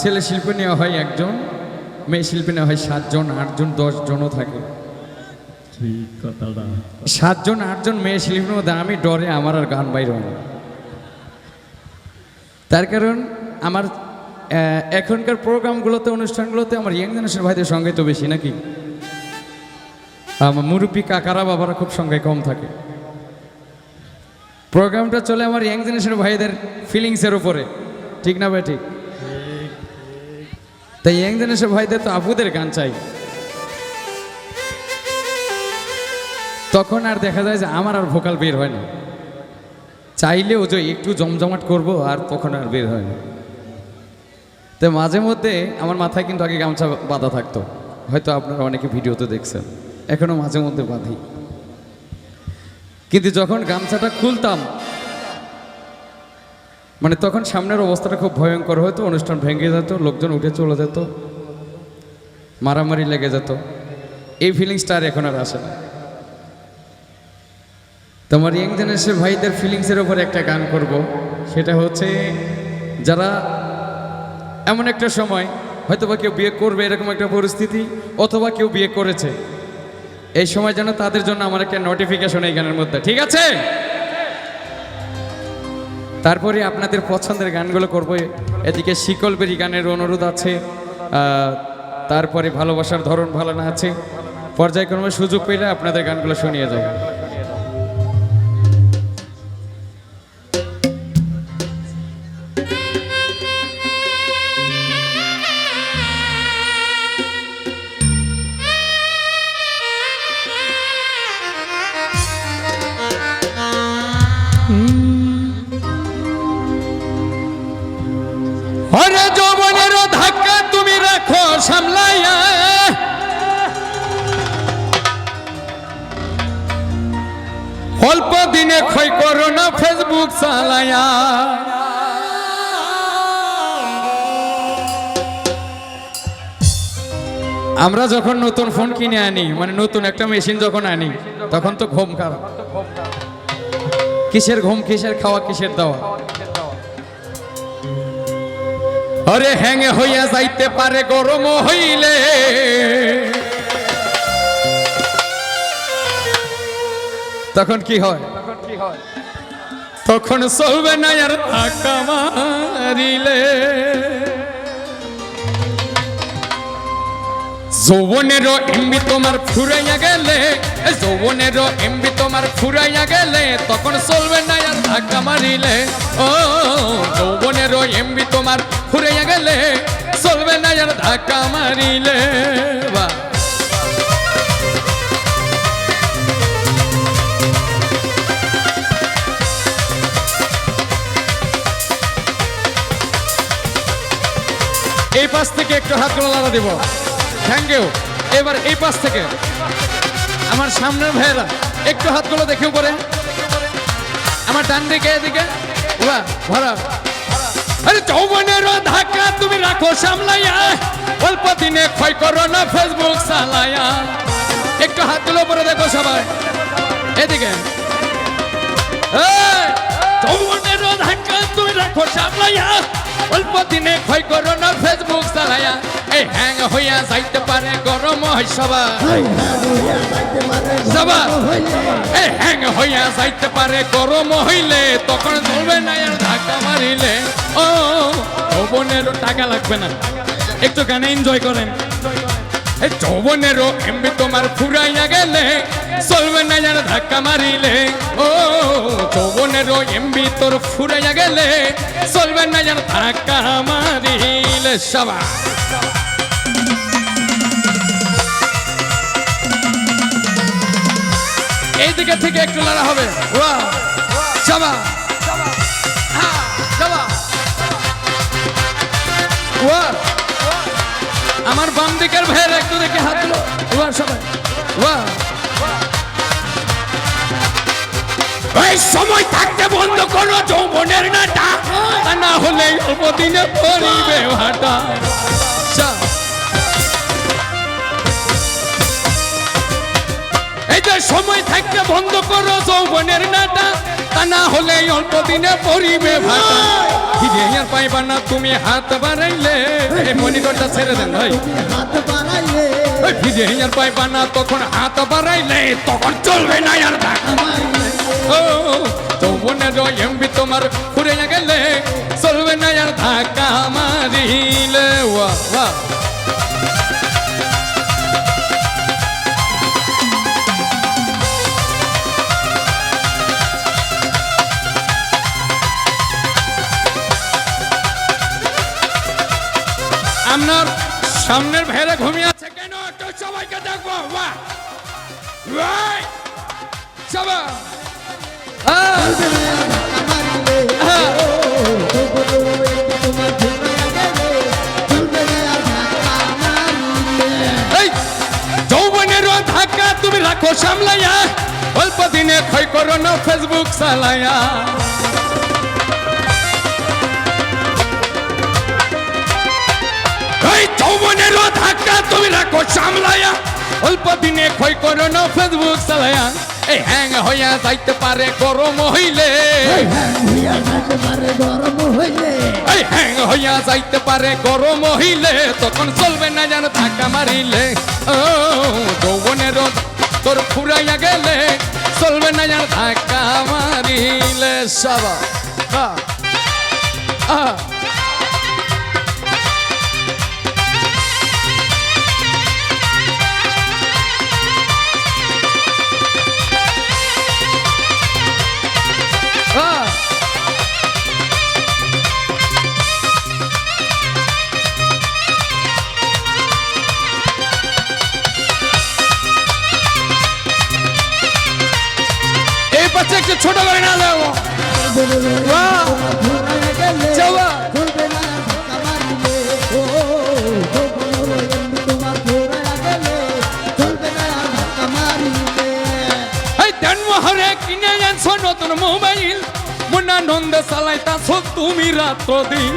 ছেলে শিল্পী নেওয়া হয় একজন মেয়ে শিল্পী নেওয়া হয় সাতজন আটজন দশজনও থাকে। সাতজন আটজন মেয়ে শিল্পীর মধ্যে আমি ডরে আমার আর গান বাইর হয় না। তার কারণ আমার এখনকার প্রোগ্রামগুলোতে অনুষ্ঠানগুলোতে আমার ইয়াং জেনারেশন ভাইদের সঙ্গে তো বেশি নাকি? আমার মুরব্বী কাকারা বাবারা খুব সংখ্যায় কম থাকে। প্রোগ্রামটা চলে আমার ইয়াং জেনারেশন ভাইদের ফিলিংসের উপরে। ঠিক না ভাই ঠিক? তাই ইয়াং জেনারেশন ভাইদের তো আপুদের গান চাই। তখন আর দেখা যায় যে আমার আর ভোকাল বের হয় না। চাইলেও যে একটু জমজমাট করব আর তখন আর বের হয় না। তো মাঝে মধ্যে আমার মাথায় কিন্তু আগে গামছা বাঁধা থাকতো। হয়তো আপনারা অনেকে ভিডিওতে দেখছেন। এখনও মাঝে মধ্যে বাঁধি। কিন্তু যখন গামছাটা খুলতাম মানে তখন সামনের অবস্থাটা খুব ভয়ঙ্কর হতো, অনুষ্ঠান ভেঙে যেত, লোকজন উঠে চলে যেত, মারামারি লেগে যেত। এই ফিলিংসটা আর এখন আর আসে না। তোমার ইয়াং জেনারেশন ভাইদের ফিলিংসের ওপর একটা গান করব। সেটা হচ্ছে, যারা এমন একটা সময় হয়তো বা কেউ বিয়ে করবে এরকম একটা পরিস্থিতি, অথবা কেউ বিয়ে করেছে, এই সময় যেন তাদের জন্য আমার একটা নোটিফিকেশন এই গানের মধ্যে, ঠিক আছে? তারপরে আপনাদের পছন্দের গানগুলো করব। এদিকে শিকলবেরি গানের অনুরোধ আছে। তারপরে ভালোবাসার ধরন ভালো না আছে। পর্যায়ক্রমে সুযোগ পেলে আপনাদের গানগুলো শুনিয়ে যাব। ফেসবুক চালাইয়া আমরা যখন নতুন ফোন কিনে আনি মানে নতুন একটা মেশিন যখন আনি, তখন তো ঘুম খারাপ। কিসের ঘুম, কিসের খাওয়া, কিসের দেওয়া? আরে হ্যাঙে হইয়া যাইতে পারে, গরম হইলে। তখন কি হয়? তখন চলবে না আর ধাক্কা মারিলে। যৌবনেরও এমবি তোমার ফুরাইয়া গেলে, এ যৌবনেরও এমবি তোমার ফুরাইয়া গেলে, তখন চলবে না আর ধাক্কা মারিলে। ও, যৌবনেরও এমবি তোমার ফুরাইয়া গেলে চলবে না আর ধাক্কা মারিলে। বা এই পাশ থেকে একটু হাত হাতগুলো লাড়া দিব। থ্যাংক ইউ এবার এই পাশ থেকে। আমার সামনের ভাইয়েরা একটু হাত হাতগুলো দেখে উপরে। আমার ডান দিকে এদিকে। বাহ ভরা আরে যৌবনের ধাক্কা তুমি রাখো সামলাইয়া। অল্প দিনে ক্ষয় করো না ফেসবুক চালাইয়া। একটু হাতগুলো উপরে দেখো সবাই। এদিকে। এই, যৌবনের ধাক্কা তুমি রাখো সামলাইয়া। অল্প দিনে ক্ষয় করো না ফেসবুক চালাইয়া এই হ্যাং হইয়া যাইতে পারে গরম হয় সবাই সবাই এই হ্যাং হইয়া যাইতে পারে গরম হইলে, তখন চলবে না আর ধাক্কা মারিলে। ও, যৌবনেরও টাকা লাগবে না। একটু গানে এনজয় করেন। এই যৌবনেরও এমবি তোমার ফুরাইয়া গেলে, চলবে না যেন ধাক্কা মারিলে। ও, যৌবনেরও এমবি তোর ফুরাইয়া গেলে চলবে না যেন ধাক্কা মারিলে সবা এই দিকে থেকে একটু লড়া হবে। ওয়া সবা হ্যাঁ, ওয়া আমার বাম দিকের ভাইয়ের একটু দেখে হাত দিল ওয়ার সবাই। ওয়া এই সময় থাকতে বন্ধ করো যৌবনের তা অল্প পড়িবে ভাটা। সময় থাকতে বন্ধ করো যৌবনের নাটা, তা না হলে অল্প দিনে পরিবে ভাটা। ফিরে পাইবা না, তুমি হাত বাড়াইলে। মনিটরটা ছেড়ে দেন ভাই। হাত বাড়াইলে ওই ফিরে আর পাইবা না তখন হাত বাড়াইলে তখন চলবে না আর ধাক্কা ও যৌবনের এমবি তোমার ঘুরে গেলে চলবে না আর ধাক্কা মারিলে ওয়া ওয়া আপনার সামনের ভেড়ে ঘুমিয়ে আছে। কেন? একটু সবাইকে দেখব। বাহ! সবাই! ধাক্কা তুমি রাখো সামলাইয়া। অল্প দিনে ক্ষয় করো না ফেসবুক চালাইয়া। তুমি রাখো সামলাইয়া অল্প দিনে ক্ষয় করো না ফেসবুক চালাইয়া এই হ্যাং হইয়া যাইতে পারে গরম হইলে। এই হ্যাং হইয়া যাইতে পারে গরম হইলে। তখন চলবে না যেন ধাক্কা মারিলে। ও যৌবনের তোর ফুরাইয়া গেলে। চলবে না যেন ধাক্কা মারিলে। সাবা আ, আ। চলবে না আর ধাক্কা মারিলে এই দেনমোহরে কিনে আনছো নতুন মোবাইল। মুন্না নন্দ চালাইতাছ তুমি রাত্র দিন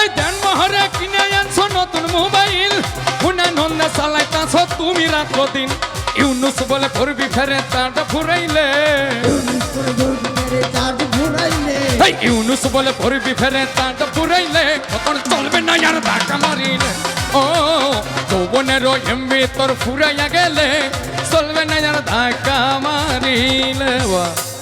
এই দেনমোহরে কিনে আনছো নতুন মোবাইল। নন্দ চালাইতাছ তুমি রাত্র দিন। ইউনুস বলে পড়বি ফেরে, তাটা ফুরাইলে। ইউনুস বলে পড়বি ফেরে, তাটা ফুরাইলে। তখন চলবে না আর ধাক্কা মারিলে। ও যৌবনের এমবি তোর ফুরাইয়া গেলে। চলবে না আর ধাক্কা মারিলে, ওয়া।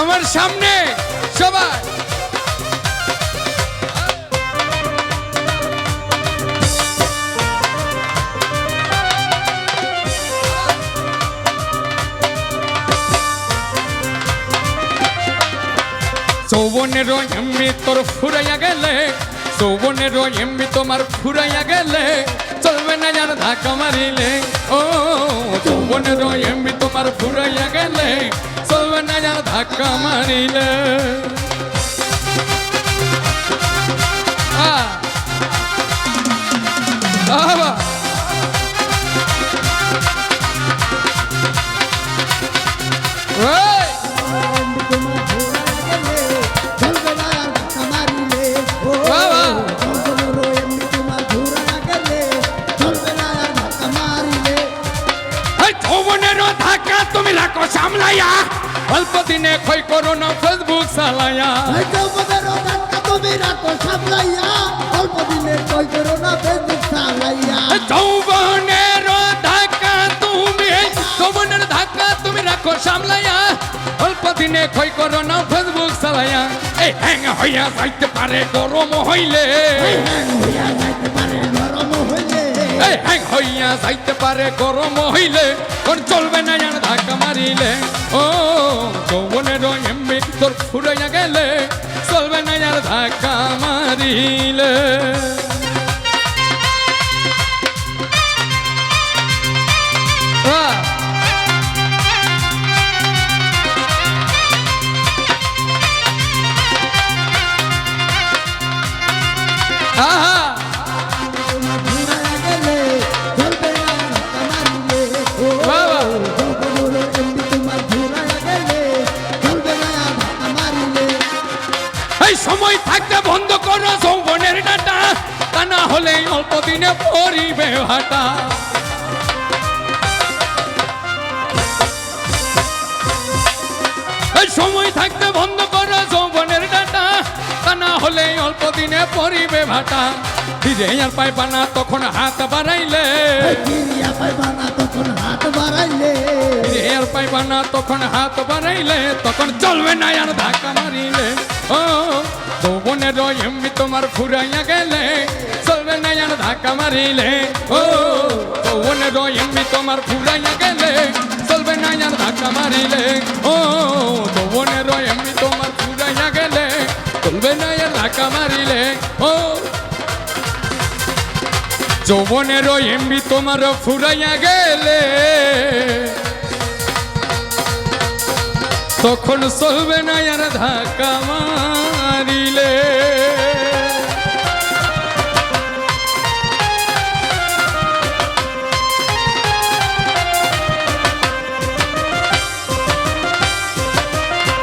আমার সামনে সবাই। যৌবনের এমনি তোর ফুরাইয়া গেলে যৌবনের এমনি তোমার ফুরাইয়া গেলে, চলবে না যেন ধাক্কা মারিলে। ও যৌবনের এমনি তোমার ফুরাইয়া গেলে যেন ধাক্কা মারিলে। তুমি রাখো সামলাইয়া। অল্প দিনে ক্ষয় করো না ফেসবুক ধাক্কা তুমি রাখো সামলাইয়া। অল্প দিনে কই করো না ফেসবুক চালাইয়া। যৌবনের ধাক্কা তুমি যৌবনের ধাক্কা তুমি রাখো সামলাইয়া। অল্প দিনে ক্ষয় করো না ফেসবুক চালাইয়া। এই হ্যাং হইয়া যাইতে পারে গরম হইলে। হইয়া যাইতে হ্যাং হইয়া যাইতে পারে, গরম হইলে কোন চলবে না যেন ধাক্কা মারিলে। ও, যৌবনের এমনি তোর ফুরাইয়া গেলে, চলবে না যেন ধাক্কা মারিলে। মারিলে করো যৌবনের ডাটা তা না হলে অল্প দিনে পরিবে এই সময় থাকতে বন্ধ করো যৌবনের ডাটা তা না হলে অল্প দিনে পরিবে ভাটা। ফিরে আর পাইবা না তখন হাত বাড়াইলে। কিরিয়া পাইবা না তখন হাত বাড়াইলে। ফিরে আর পাইবা না তখন হাত বাড়াইলে তখন চলবে না আর ধাক্কা মারিলে। ও যৌবনের এমনি তোমার ফুরাইয়া গেলে চলবে না ধাক্কা মারিলে ও যৌবনের এমনি তোমার ফুরাইয়া গেলে চলবে না ধাক্কা মারিলে ও যৌবনের এমনি তোমার ফুরাইয়া গেলে চলবে না ধাক্কা মারিলে ও যৌবনের এমবি তোমার ফুরাইয়া গেলে তখন চলবে না ধাক্কা মারিলে